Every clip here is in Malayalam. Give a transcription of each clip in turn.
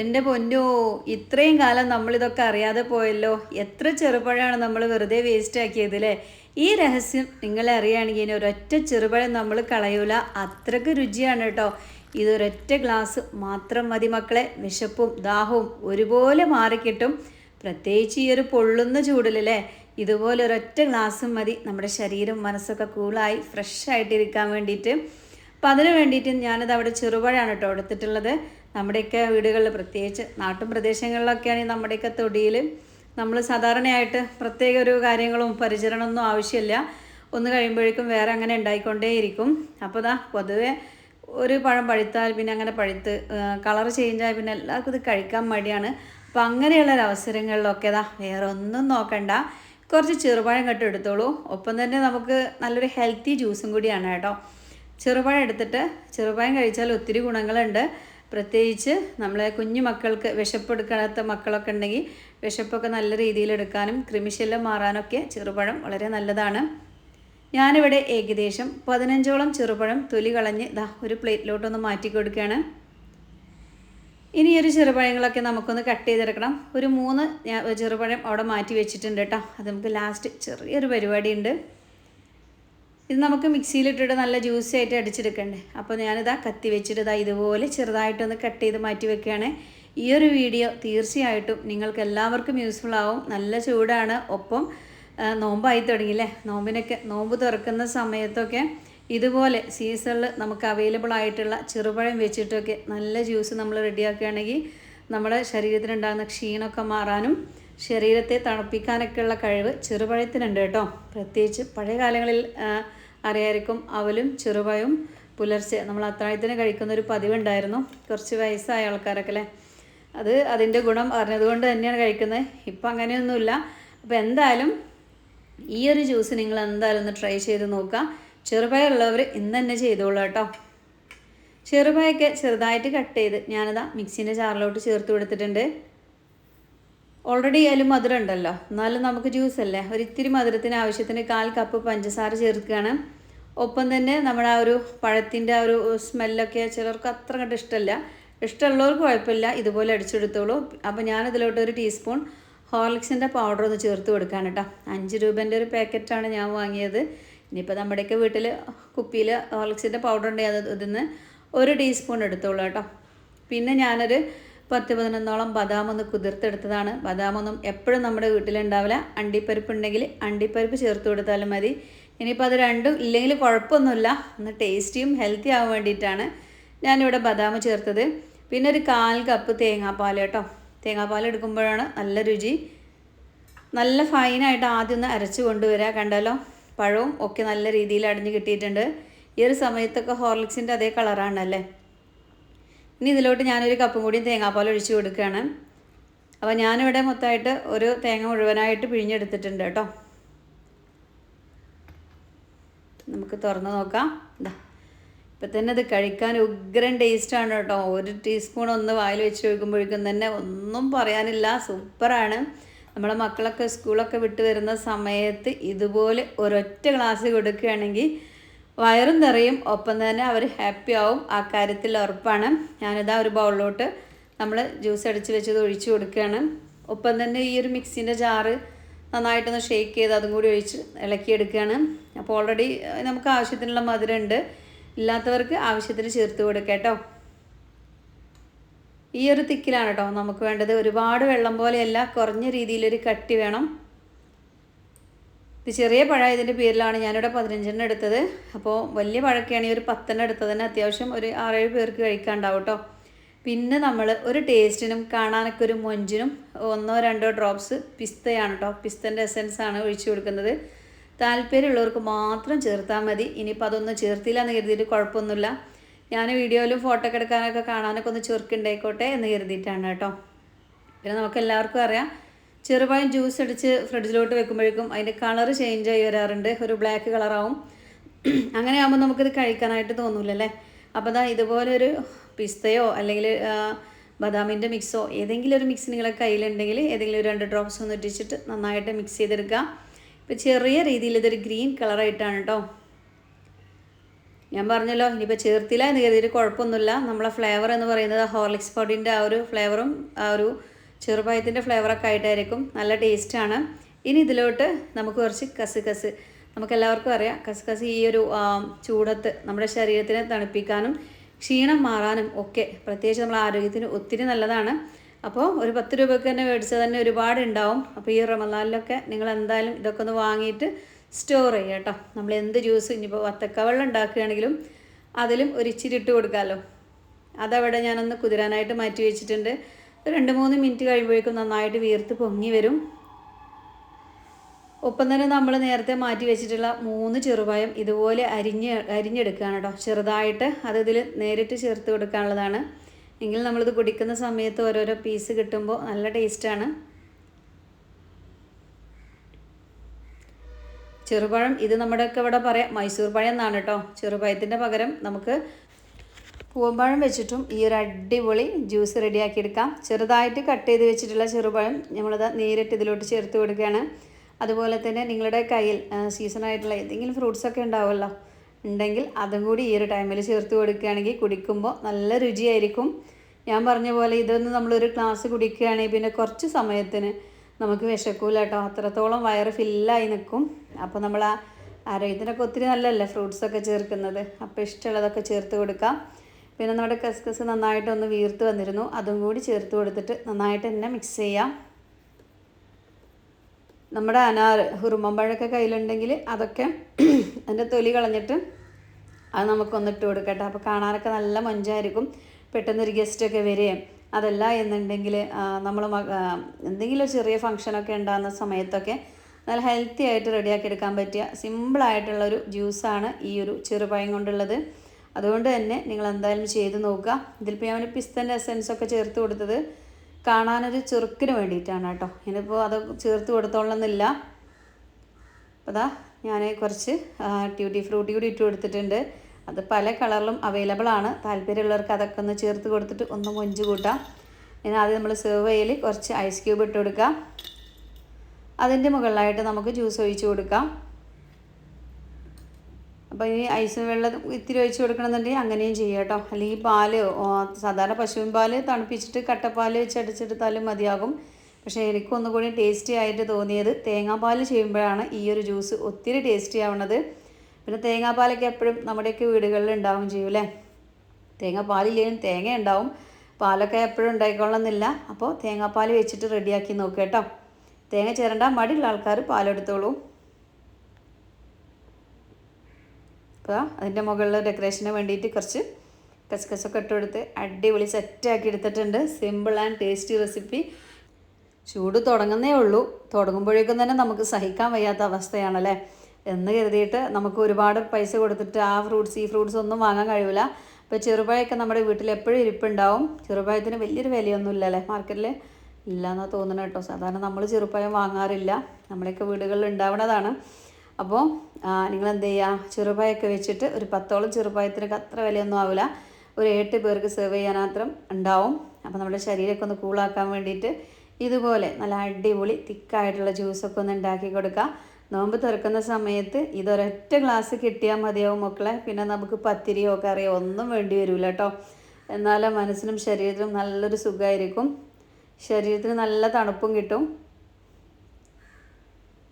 എന്റെ പൊന്നോ ഇത്രയും കാലം നമ്മളിതൊക്കെ അറിയാതെ പോയല്ലോ. എത്ര ചെറുപഴമാണ് നമ്മൾ വെറുതെ വേസ്റ്റ് ആക്കിയത് അല്ലേ ഈ രഹസ്യം നിങ്ങളെ അറിയുകയാണെങ്കിൽ ഇനി ഒരൊറ്റ ചെറുപഴം നമ്മൾ കളയൂല. അത്രയ്ക്ക് രുചിയാണ് കേട്ടോ. ഇതൊരൊറ്റ ഗ്ലാസ് മാത്രം മതി മക്കളെ. വിശപ്പും ദാഹവും ഒരുപോലെ മാറിക്കിട്ടും. പ്രത്യേകിച്ച് ഈ ഒരു പൊള്ളുന്ന ചൂടിലല്ലേ? ഇതുപോലെ ഒരൊറ്റ ഗ്ലാസ്സും മതി. നമ്മുടെ ശരീരം മനസ്സൊക്കെ കൂളായി ഫ്രഷ് ആയിട്ടിരിക്കാൻ വേണ്ടിയിട്ട്. അപ്പം അതിന് വേണ്ടിയിട്ട് ഞാനത് അവിടെ ചെറുപഴമാണ് കേട്ടോ എടുത്തിട്ടുള്ളത്. നമ്മുടെയൊക്കെ വീടുകളിൽ പ്രത്യേകിച്ച് നാട്ടും പ്രദേശങ്ങളിലൊക്കെയാണെങ്കിൽ നമ്മുടെയൊക്കെ തൊടിയിൽ നമ്മൾ സാധാരണയായിട്ട് പ്രത്യേക ഒരു കാര്യങ്ങളും പരിചരണമൊന്നും ആവശ്യമില്ല. ഒന്ന് കഴിയുമ്പോഴേക്കും വേറെ അങ്ങനെ ഉണ്ടായിക്കൊണ്ടേയിരിക്കും അപ്പോൾ ദാ പൊതുവെ ഒരു പഴം പഴുത്താൽ പിന്നെ അങ്ങനെ പഴുത്ത് കളർ ചേഞ്ചായി പിന്നെ എല്ലാവർക്കും ഇത് കഴിക്കാൻ മടിയാണ്. അപ്പോൾ അങ്ങനെയുള്ള അവസരങ്ങളിലൊക്കെ ദാ വേറെ ഒന്നും നോക്കണ്ട. കുറച്ച് ചെറുപഴം കെട്ട് എടുത്തോളൂ. ഒപ്പം തന്നെ നമുക്ക് നല്ലൊരു ഹെൽത്തി ജ്യൂസും കൂടിയാണ് കേട്ടോ. ചെറുപഴം എടുത്തിട്ട് ചെറുപഴം കഴിച്ചാൽ ഒത്തിരി ഗുണങ്ങളുണ്ട്. പ്രത്യേകിച്ച് നമ്മളെ കുഞ്ഞു മക്കൾക്ക് വിശപ്പെടുക്കാത്ത മക്കളൊക്കെ ഉണ്ടെങ്കിൽ വിശപ്പൊക്കെ നല്ല രീതിയിൽ എടുക്കാനും കൃമിശല്യം മാറാനൊക്കെ ചെറുപഴം വളരെ നല്ലതാണ്. ഞാനിവിടെ ഏകദേശം പതിനഞ്ചോളം ചെറുപഴം തൊലി കളഞ്ഞ് ദാ ഒരു പ്ലേറ്റിലോട്ടൊന്ന് മാറ്റി കൊടുക്കുകയാണ്. ഇനി ഒരു ചെറുപഴങ്ങളൊക്കെ നമുക്കൊന്ന് കട്ട് ചെയ്തെടുക്കണം. ഒരു മൂന്ന് ചെറുപഴം അവിടെ മാറ്റി വെച്ചിട്ടുണ്ട് കേട്ടോ. അത് നമുക്ക് ലാസ്റ്റ് ചെറിയൊരു പരിപാടിയുണ്ട്. ഇത് നമുക്ക് മിക്സിയിലിട്ടിട്ട് നല്ല ജ്യൂസി ആയിട്ട് അടിച്ചെടുക്കണ്ടേ? അപ്പോൾ ഞാനിതാ കത്തി വെച്ചിട്ട് ഇതാ ഇതുപോലെ ചെറുതായിട്ടൊന്ന് കട്ട് ചെയ്ത് മാറ്റി വെക്കുകയാണ്. ഈ ഒരു വീഡിയോ തീർച്ചയായിട്ടും നിങ്ങൾക്ക് എല്ലാവർക്കും യൂസ്ഫുൾ ആവും. നല്ല ചൂടാണ്. ഒപ്പം നോമ്പായി തുടങ്ങിയില്ലേ നോമ്പിനൊക്കെ നോമ്പ് തുറക്കുന്ന സമയത്തൊക്കെ ഇതുപോലെ സീസണിൽ നമുക്ക് അവൈലബിൾ ആയിട്ടുള്ള ചെറുപഴം വെച്ചിട്ടൊക്കെ നല്ല ജ്യൂസ് നമ്മൾ റെഡിയാക്കുകയാണെങ്കിൽ നമ്മുടെ ശരീരത്തിനുണ്ടാകുന്ന ക്ഷീണമൊക്കെ മാറാനും ശരീരത്തെ തണുപ്പിക്കാനൊക്കെയുള്ള കഴിവ് ചെറുപഴത്തിനുണ്ട് കേട്ടോ. പ്രത്യേകിച്ച് പഴയ കാലങ്ങളിൽ അറിയായിരിക്കും അവലും ചെറുപഴവും പുലർച്ചെ. നമ്മൾ അത്താഴത്തിന് കഴിക്കുന്ന ഒരു പതിവുണ്ടായിരുന്നു. കുറച്ച് വയസ്സായ ആൾക്കാരൊക്കെ അല്ലേ? അത് അതിന്റെ ഗുണം അറിഞ്ഞതുകൊണ്ട് തന്നെയാണ് കഴിക്കുന്നത്. ഇപ്പം അങ്ങനെയൊന്നുമില്ല. അപ്പോൾ എന്തായാലും ഈ ഒരു ജ്യൂസ് നിങ്ങൾ എന്തായാലും ഒന്ന് ട്രൈ ചെയ്ത് നോക്കുക. ചെറുപയറുള്ളവർ ഇന്ന് തന്നെ ചെയ്തോളൂ കേട്ടോ. ചെറുപയൊക്കെ ചെറുതായിട്ട് കട്ട് ചെയ്ത് ഞാനതാ മിക്സിന്റെ ചാറിലോട്ട് ചേർത്ത് കൊടുത്തിട്ടുണ്ട്. ഓൾറെഡി അതിൽ മധുരം ഉണ്ടല്ലോ. എന്നാലും നമുക്ക് ജ്യൂസ് അല്ലേ? ഒരു ഇത്തിരി മധുരത്തിന് ആവശ്യത്തിന് കാൽ കപ്പ് പഞ്ചസാര ചേർക്കുകയാണ്. ഒപ്പം തന്നെ നമ്മുടെ ആ ഒരു പഴത്തിന്റെ ആ ഒരു സ്മെല്ലൊക്കെ ചിലർക്ക് അത്ര കണ്ട് ഇഷ്ടമല്ല. ഇഷ്ടമുള്ളവർക്ക് കുഴപ്പമില്ല. ഇതുപോലെ അടിച്ചെടുത്തോളൂ. അപ്പോൾ ഞാനിതിലോട്ട് ഒരു ടീസ്പൂൺ ഹോർലിക്സിന്റെ പൗഡർ ഒന്ന് ചേർത്ത് കൊടുക്കാൻ കേട്ടോ. അഞ്ച് രൂപേന്റെ ഒരു പാക്കറ്റാണ് ഞാൻ വാങ്ങിയത്. ഇനിയിപ്പോൾ നമ്മുടെയൊക്കെ വീട്ടിൽ കുപ്പിയിൽ ഹോർലിക്സിന്റെ പൗഡർ ഉണ്ടെങ്കിൽ അത് ഇതിൽ നിന്ന് ഒരു ടീസ്പൂൺ എടുത്തോളൂ കേട്ടോ. പിന്നെ ഞാനൊരു പത്ത് പതിനൊന്നോളം ബദാം ഒന്ന് കുതിർത്തെടുത്തതാണ്. ബദാമൊന്നും എപ്പോഴും നമ്മുടെ വീട്ടിലുണ്ടാവില്ല. അണ്ടിപ്പരിപ്പ് ഉണ്ടെങ്കിൽ അണ്ടിപ്പരിപ്പ് ചേർത്ത് കൊടുത്താലും മതി. ഇനിയിപ്പോൾ അത് രണ്ടും ഇല്ലെങ്കിൽ കുഴപ്പമൊന്നുമില്ല. ഒന്ന് ടേസ്റ്റിയും ഹെൽത്തി ആവാൻ വേണ്ടിയിട്ടാണ് ഞാനിവിടെ ബദാം ചേർത്തത്. പിന്നെ ഒരു കാൽ കപ്പ് തേങ്ങാപ്പാൽ കേട്ടോ. തേങ്ങാപ്പാൽ എടുക്കുമ്പോഴാണ് നല്ല രുചി. നല്ല ഫൈനായിട്ട് ആദ്യം ഒന്ന് അരച്ച് കൊണ്ടുവരിക കണ്ടല്ലോ. പഴവും ഒക്കെ നല്ല രീതിയിൽ അടിഞ്ഞ് കിട്ടിയിട്ടുണ്ട്. ഈ ഒരു സമയത്തൊക്കെ ഹോർലിക്സിന്റെ അതേ കളറാണല്ലേ? ഇനി ഇതിലോട്ട് ഞാനൊരു കപ്പും കൂടി തേങ്ങാപ്പാൽ ഒഴിച്ച് കൊടുക്കുകയാണ്. അപ്പോൾ ഞാനിവിടെ മൊത്തമായിട്ട് ഒരു തേങ്ങ മുഴുവനായിട്ട് പിഴിഞ്ഞെടുത്തിട്ടുണ്ട് കേട്ടോ. നമുക്ക് തുറന്ന് നോക്കാം. ഇതാ ഇപ്പം തന്നെ ഇത് കഴിക്കാൻ ഉഗ്രൻ ടേസ്റ്റാണ് കേട്ടോ. ഒരു ടീസ്പൂൺ ഒന്ന് വായിൽ വെച്ച് കഴിക്കുമ്പോഴേക്കും തന്നെ ഒന്നും പറയാനില്ല. സൂപ്പറാണ്. നമ്മുടെ മക്കളൊക്കെ സ്കൂളൊക്കെ വിട്ട് വരുന്ന സമയത്ത് ഇതുപോലെ ഒരൊറ്റ ഗ്ലാസ് കൊടുക്കുകയാണെങ്കിൽ വയറും നിറയും ഒപ്പം തന്നെ അവർ ഹാപ്പി ആവും. ആ കാര്യത്തിൽ ഉറപ്പാണ്. ഞാനിതാ ഒരു ബൗളിലോട്ട് നമ്മൾ ജ്യൂസ് അടിച്ച് വെച്ചത് ഒഴിച്ചു കൊടുക്കുകയാണ്. ഒപ്പം തന്നെ ഈ ഒരു മിക്സിന്റെ ജാറ് നന്നായിട്ടൊന്ന് ഷേക്ക് ചെയ്ത് അതും കൂടി ഒഴിച്ച് ഇളക്കിയെടുക്കുകയാണ് അപ്പോൾ ഓൾറെഡി നമുക്ക് ആവശ്യത്തിനുള്ള മധുരം ഉണ്ട് ഇല്ലാത്തവർക്ക് ആവശ്യത്തിന് ചേർത്ത് കൊടുക്കാം കേട്ടോ. ഈ ഒരു തിക്കിലാണ് കേട്ടോ നമുക്ക് വേണ്ടത്. ഒരുപാട് വെള്ളം പോലെയല്ല കുറഞ്ഞ രീതിയിലൊരു കട്ടി വേണം. ഇത് ചെറിയ പഴം ഇതിന്റെ പേരിലാണ് ഞാനിവിടെ പതിനഞ്ചെണ്ണം എടുത്തത്. അപ്പോൾ വലിയ പഴമൊക്കെയാണെങ്കിൽ ഒരു പത്തെണ്ണം എടുത്തതിന് അത്യാവശ്യം ഒരു ആറേഴ് പേർക്ക് കഴിക്കാണ്ടാവും കേട്ടോ. പിന്നെ നമ്മൾ ഒരു ടേസ്റ്റിനും കാണാനൊക്കെ ഒരു മൊഞ്ചിനും ഒന്നോ രണ്ടോ ഡ്രോപ്സ് പിസ്തയാണ് കേട്ടോ. പിസ്തന്റെ എസെൻസ് ആണ് ഒഴിച്ചു കൊടുക്കുന്നത്. താല്പര്യമുള്ളവർക്ക് മാത്രം ചേർത്താൽ മതി. ഇനിയിപ്പോൾ അതൊന്നും ചേർത്തില്ല എന്ന് കരുതിയിട്ട് കുഴപ്പമൊന്നുമില്ല. ഞാൻ വീഡിയോയിലും ഫോട്ടോ ഒക്കെ എടുക്കാനൊക്കെ കാണാനൊക്കെ ഒന്ന് ചുരുക്കുണ്ടായിക്കോട്ടെ എന്ന് കരുതിയിട്ടാണ് കേട്ടോ. പിന്നെ നമുക്ക് എല്ലാവർക്കും അറിയാം ചെറുപഴം ജ്യൂസ് അടിച്ച് ഫ്രിഡ്ജിലോട്ട് വെക്കുമ്പോഴേക്കും അതിന്റെ കളർ ചേഞ്ച് ആയി വരാറുണ്ട്. ഒരു ബ്ലാക്ക് കളറാവും അങ്ങനെ ആകുമ്പോൾ നമുക്കിത് കഴിക്കാനായിട്ട് തോന്നൂലല്ലേ? അപ്പോൾ ദാ ഇതുപോലെ ഒരു പിസ്തയോ അല്ലെങ്കിൽ ബദാമിന്റെ മിക്സോ ഏതെങ്കിലും ഒരു മിക്സ് നിങ്ങളെ കയ്യിലുണ്ടെങ്കിൽ ഏതെങ്കിലും ഒരു രണ്ട് ഡ്രോപ്സ് ഒന്ന് ഇട്ടിച്ചിട്ട് നന്നായിട്ട് മിക്സ് ചെയ്തെടുക്കുക. ഇപ്പോൾ ചെറിയ രീതിയിൽ ഇതൊരു ഗ്രീൻ കളറായിട്ടാണ് കേട്ടോ ഞാൻ പറഞ്ഞല്ലോ ഇനിയിപ്പോൾ ചേർത്തില്ല എന്ന് കരുതിയിട്ട് കുഴപ്പമൊന്നുമില്ല. നമ്മളെ ഫ്ലേവർ എന്ന് പറയുന്നത് ഹോർലിക്സ് പൊടിന്റെ ആ ഒരു ഫ്ലേവറും ആ ഒരു ചെറുപഴത്തിന്റെ ഫ്ലേവറൊക്കെ ആയിട്ടായിരിക്കും. നല്ല ടേസ്റ്റാണ്. ഇനി ഇതിലോട്ട് നമുക്ക് കുറച്ച് കസ് നമുക്കെല്ലാവർക്കും അറിയാം കസ് ഈ ഒരു ചൂടത്ത് നമ്മുടെ ശരീരത്തിനെ തണുപ്പിക്കാനും ക്ഷീണം മാറാനും ഒക്കെ പ്രത്യേകിച്ച് നമ്മളെ ആരോഗ്യത്തിന് ഒത്തിരി നല്ലതാണ്. അപ്പോൾ ഒരു പത്ത് രൂപയ്ക്ക് തന്നെ മേടിച്ചാൽ തന്നെ ഒരുപാട് ഉണ്ടാവും അപ്പോൾ ഈ റമദാനിലൊക്കെ നിങ്ങൾ എന്തായാലും ഇതൊക്കെ ഒന്ന് വാങ്ങിയിട്ട് സ്റ്റോർ ചെയ്യുക കേട്ടോ. നമ്മൾ എന്ത് ജ്യൂസ് ഇനിയിപ്പോൾ വത്തക്ക വെള്ളം ഉണ്ടാക്കുകയാണെങ്കിലും അതിലും ഒരു ഇച്ചിരി ഇട്ട് കൊടുക്കാമല്ലോ. അതവിടെ ഞാനൊന്ന് കുതിരാനായിട്ട് മാറ്റി വെച്ചിട്ടുണ്ട്. രണ്ട് മൂന്ന് മിനിറ്റ് കഴിയുമ്പോഴേക്കും നന്നായിട്ട് വീർത്ത് പൊങ്ങി വരും. ഒപ്പം തന്നെ നമ്മൾ നേരത്തെ മാറ്റി വെച്ചിട്ടുള്ള മൂന്ന് ചെറുപഴം ഇതുപോലെ അരിഞ്ഞ് അരിഞ്ഞെടുക്കുകയാണ് കേട്ടോ. ചെറുതായിട്ട് അത് ഇതിൽ നേരിട്ട് ചേർത്ത് കൊടുക്കാനുള്ളതാണ്. എങ്കിൽ നമ്മളിത് കുടിക്കുന്ന സമയത്ത് ഓരോരോ പീസ് കിട്ടുമ്പോൾ നല്ല ടേസ്റ്റാണ് ചെറുപഴം ഇത് നമ്മുടെയൊക്കെ ഇവിടെ പറയാം മൈസൂർ പഴം എന്നാണ് കേട്ടോ. ചെറുപഴത്തിന്റെ പകരം നമുക്ക് പൂവമ്പഴം വെച്ചിട്ടും ഈ ഒരു അടിപൊളി ജ്യൂസ് റെഡിയാക്കി എടുക്കാം ചെറുതായിട്ട് കട്ട് ചെയ്ത് വെച്ചിട്ടുള്ള ചെറുപഴം നമ്മളത് നേരിട്ട് ഇതിലോട്ട് ചേർത്ത് കൊടുക്കുകയാണ്. അതുപോലെ തന്നെ നിങ്ങളുടെ കയ്യിൽ സീസണായിട്ടുള്ള ഏതെങ്കിലും ഫ്രൂട്ട്സൊക്കെ ഉണ്ടാവുമല്ലോ ഉണ്ടെങ്കിൽ അതും കൂടി ഈ ഒരു ടൈമിൽ ചേർത്ത് കൊടുക്കുകയാണെങ്കിൽ കുടിക്കുമ്പോൾ നല്ല രുചിയായിരിക്കും. ഞാൻ പറഞ്ഞ പോലെ ഇതൊന്ന് നമ്മളൊരു ഗ്ലാസ് കുടിക്കുകയാണെങ്കിൽ പിന്നെ കുറച്ച് സമയത്തിന് നമുക്ക് വിശക്കൂല കേട്ടോ. അത്രത്തോളം വയറ് ഫില്ലായി നിൽക്കും. അപ്പോൾ നമ്മൾ ആ ആരോഗ്യത്തിനൊക്കെ ഒത്തിരി നല്ലതല്ലേ ഫ്രൂട്ട്സൊക്കെ ചേർക്കുന്നത്. അപ്പോൾ ഇഷ്ടമുള്ളതൊക്കെ ചേർത്ത് കൊടുക്കാം. പിന്നെ നമ്മുടെ കസ്കസ് നന്നായിട്ടൊന്ന് വീർത്ത് വന്നിരുന്നു. അതും കൂടി ചേർത്ത് കൊടുത്തിട്ട് നന്നായിട്ട് തന്നെ മിക്സ് ചെയ്യാം. നമ്മുടെ അനാർ ഉറുമ്പഴമൊക്കെ കയ്യിലുണ്ടെങ്കിൽ അതൊക്കെ അതിന്റെ തൊലി കളഞ്ഞിട്ട് അത് നമുക്കൊന്ന് ഇട്ട് കൊടുക്കട്ടെ. അപ്പോൾ കാണാനൊക്കെ നല്ല മൊഞ്ചായിരിക്കും. പെട്ടെന്നൊരു ഗസ്റ്റൊക്കെ വരികയും. അതല്ല എന്നുണ്ടെങ്കിൽ നമ്മൾ എന്തെങ്കിലും ചെറിയ ഫങ്ഷനൊക്കെ ഉണ്ടാകുന്ന സമയത്തൊക്കെ നല്ല ഹെൽത്തി ആയിട്ട് റെഡിയാക്കി എടുക്കാൻ പറ്റിയ സിമ്പിളായിട്ടുള്ളൊരു ജ്യൂസാണ് ഈ ഒരു ചെറുപഴം കൊണ്ടുള്ളത്. അതുകൊണ്ട് തന്നെ നിങ്ങൾ എന്തായാലും ചെയ്ത് നോക്കുക. ഇതിലിപ്പോൾ ഞാൻ പിസ്തന്റെ എസെൻസ് ഒക്കെ ചേർത്ത് കൊടുത്തത് കാണാനൊരു ചെറുക്കിന് വേണ്ടിയിട്ടാണ് കേട്ടോ. ഇനിയിപ്പോൾ അത് ചേർത്ത് കൊടുത്തോളന്നില്ല അപ്പോൾ അതാ ഞാൻ കുറച്ച് ട്യൂട്ടി ഫ്രൂട്ടി കൂടി ഇട്ട് കൊടുത്തിട്ടുണ്ട്. അത് പല കളറിലും അവൈലബിൾ ആണ്. താല്പര്യമുള്ളവർക്ക് അതൊക്കെ ഒന്ന് ചേർത്ത് കൊടുത്തിട്ട് ഒന്ന് മൊഞ്ച് കൂട്ടാം. ഇനി ആദ്യം നമ്മൾ സെർവ് ചെയ്യൽ കുറച്ച് ഐസ് ക്യൂബ് ഇട്ട് കൊടുക്കാം. അതിന്റെ മുകളിലായിട്ട് നമുക്ക് ജ്യൂസ് ഒഴിച്ച് കൊടുക്കാം. അപ്പോൾ ഇനി ഐസ് വെള്ളം ഇത്തിരി ഒഴിച്ച് കൊടുക്കണമെന്നുണ്ടെങ്കിൽ അങ്ങനെയും ചെയ്യാം കേട്ടോ. അല്ലെങ്കിൽ പാൽ സാധാരണ പശുവിൻ പാൽ തണുപ്പിച്ചിട്ട് കട്ടപ്പാൽ വെച്ച് അടിച്ചെടുത്താലും മതിയാകും. പക്ഷേ എനിക്കൊന്നുകൂടി ടേസ്റ്റി ആയിട്ട് തോന്നിയത് തേങ്ങാപ്പാൽ ചെയ്യുമ്പോഴാണ് ഈ ഒരു ജ്യൂസ് ഒത്തിരി ടേസ്റ്റി ആവുന്നത്. പിന്നെ തേങ്ങാപ്പാലൊക്കെ എപ്പോഴും നമ്മുടെയൊക്കെ വീടുകളിൽ ഉണ്ടാവും ചെയ്യും അല്ലേ? തേങ്ങാപ്പാലില്ലെങ്കിലും തേങ്ങ ഉണ്ടാവും. പാലൊക്കെ എപ്പോഴും ഉണ്ടായിക്കൊള്ളണമെന്നില്ല. അപ്പോൾ തേങ്ങാപ്പാൽ വെച്ചിട്ട് റെഡിയാക്കി നോക്കുക കേട്ടോ. തേങ്ങ ചേരണ്ട മടിയുള്ള ആൾക്കാർ പാലെടുത്തോളൂ. അപ്പോൾ അതിന്റെ മുകളിൽ ഡെക്കറേഷന് വേണ്ടിയിട്ട് കുറച്ച് കസ്കസൊക്കെ ഇട്ട് കൊടുത്ത് അടിപൊളി സെറ്റാക്കി എടുത്തിട്ടുണ്ട്. സിമ്പിൾ ആൻഡ് ടേസ്റ്റി റെസിപ്പി ചൂട് തുടങ്ങുന്നേ ഉള്ളൂ. തുടങ്ങുമ്പോഴേക്കും തന്നെ നമുക്ക് സഹിക്കാൻ വയ്യാത്ത അവസ്ഥയാണല്ലേ? എന്ന് കരുതിയിട്ട് നമുക്ക് ഒരുപാട് പൈസ കൊടുത്തിട്ട് ആ ഫ്രൂട്ട്സ് ഈ ഫ്രൂട്ട്സ് ഒന്നും വാങ്ങാൻ കഴിയില്ല അപ്പോൾ ചെറുപഴമൊക്കെ നമ്മുടെ വീട്ടിൽ എപ്പോഴും ഇരിപ്പുണ്ടാവും. ചെറുപഴത്തിന് വലിയൊരു വിലയൊന്നും അല്ലേ മാർക്കറ്റിൽ ഇല്ല എന്നാ തോന്നുന്നത് കേട്ടോ. സാധാരണ നമ്മൾ ചെറുപ്പഴം വാങ്ങാറില്ല. നമ്മുടെയൊക്കെ വീടുകളിൽ ഉണ്ടാവുന്നതാണ് അപ്പോൾ നിങ്ങൾ എന്ത് ചെയ്യുക ചെറുപായൊക്കെ വെച്ചിട്ട് ഒരു പത്തോളം ചെറുപായത്തിനൊക്കെ അത്ര വിലയൊന്നും ആവില്ല ഒരു എട്ട് പേർക്ക് സെർവ് ചെയ്യാൻ മാത്രം ഉണ്ടാവും. അപ്പോൾ നമ്മുടെ ശരീരമൊക്കെ ഒന്ന് കൂളാക്കാൻ വേണ്ടിയിട്ട് ഇതുപോലെ നല്ല അടിപൊളി തിക്കായിട്ടുള്ള ജ്യൂസൊക്കെ ഒന്ന് ഉണ്ടാക്കി കൊടുക്കുക നോമ്പ് തുറക്കുന്ന സമയത്ത് ഇതൊരൊറ്റ ഗ്ലാസ് കിട്ടിയാൽ മതിയാവും മക്കളെ. പിന്നെ നമുക്ക് പത്തിരിയോ കറിയോ ഒന്നും വേണ്ടി വരില്ല കേട്ടോ എന്നാലും മനസ്സിനും ശരീരത്തിനും നല്ലൊരു സുഖമായിരിക്കും ശരീരത്തിന് നല്ല തണുപ്പും കിട്ടും.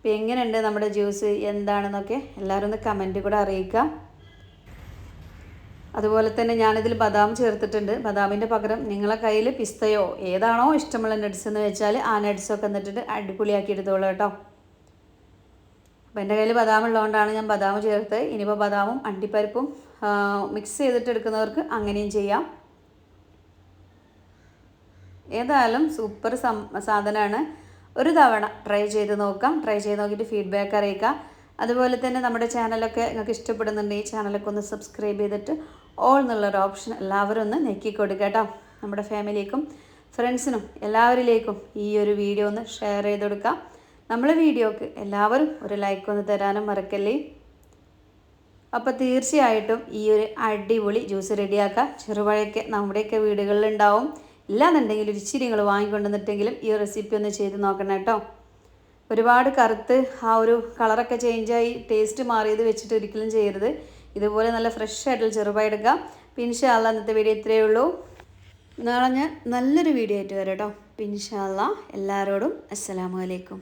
അപ്പോൾ എങ്ങനെയുണ്ട് നമ്മുടെ ജ്യൂസ്? എന്താണെന്നൊക്കെ എല്ലാവരും ഒന്ന് കമന്റ് കൂടെ അറിയിക്കാം. അതുപോലെ തന്നെ ഞാനിതിൽ ബദാം ചേർത്തിട്ടുണ്ട്. ബദാമിന്റെ പകരം നിങ്ങളെ കയ്യിൽ പിസ്തയോ ഏതാണോ ഇഷ്ടമുള്ള നട്ട്സ് എന്ന് വെച്ചാൽ ആ നട്ട്സൊക്കെ എന്നിട്ടിട്ട് അടിപൊളിയാക്കി എടുത്തോളൂ കേട്ടോ. അപ്പോൾ എന്റെ കയ്യിൽ ബദാം ഉള്ളതുകൊണ്ടാണ് ഞാൻ ബദാം ചേർത്ത് ഇനിയിപ്പോൾ ബദാമും അണ്ടിപ്പരിപ്പും മിക്സ് ചെയ്തിട്ട് എടുക്കുന്നവർക്ക് അങ്ങനെയും ചെയ്യാം. ഏതായാലും സൂപ്പർ സാധനമാണ്. ഒരു തവണ ട്രൈ ചെയ്ത് നോക്കാം. ട്രൈ ചെയ്ത് നോക്കിയിട്ട് ഫീഡ്ബാക്ക് അറിയിക്കാം. അതുപോലെ തന്നെ നമ്മുടെ ചാനലൊക്കെ നിങ്ങൾക്ക് ഇഷ്ടപ്പെടുന്നുണ്ട് ഈ ചാനലൊക്കെ ഒന്ന് സബ്സ്ക്രൈബ് ചെയ്തിട്ട് ഓൾ എന്നുള്ളൊരു ഓപ്ഷൻ എല്ലാവരും ഒന്ന് നെക്കി കൊടുക്കുക കേട്ടോ. നമ്മുടെ ഫാമിലിക്കും ഫ്രണ്ട്സിനും എല്ലാവരിലേക്കും ഈ ഒരു വീഡിയോ ഒന്ന് ഷെയർ ചെയ്ത് കൊടുക്കാം. നമ്മളെ വീഡിയോക്ക് എല്ലാവരും ഒരു ലൈക്ക് ഒന്ന് തരാനും മറക്കല്ലേ? അപ്പോൾ തീർച്ചയായിട്ടും ഈ ഒരു അടിപൊളി ജ്യൂസ് റെഡിയാക്കുക ചെറുപഴയൊക്കെ നമ്മുടെയൊക്കെ വീടുകളിലുണ്ടാവും ഇല്ലാന്നുണ്ടെങ്കിൽ ഒരു ഇച്ചിരി നിങ്ങൾ വാങ്ങിക്കൊണ്ടുവന്നിട്ടെങ്കിലും ഈ റെസിപ്പി ഒന്ന് ചെയ്ത് നോക്കണം കേട്ടോ ഒരുപാട് കറുത്ത് ആ ഒരു കളറൊക്കെ ചേഞ്ചായി ടേസ്റ്റ് മാറിയത് വെച്ചിട്ട് ഒരിക്കലും ചെയ്യരുത്. ഇതുപോലെ നല്ല ഫ്രഷ് ആയിട്ടുള്ള ചെറുപഴം എടുക്കാം. പിന്നെ ഇൻഷാല്ല ഇന്നത്തെ വീഡിയോ ഇത്രയേ ഉള്ളൂ. നാളെ ഞാൻ നല്ലൊരു വീഡിയോ ആയിട്ട് വരാം കേട്ടോ പിന്നെ ഇൻഷാല്ല എല്ലാവരോടും അസ്സലാമു അലൈക്കും.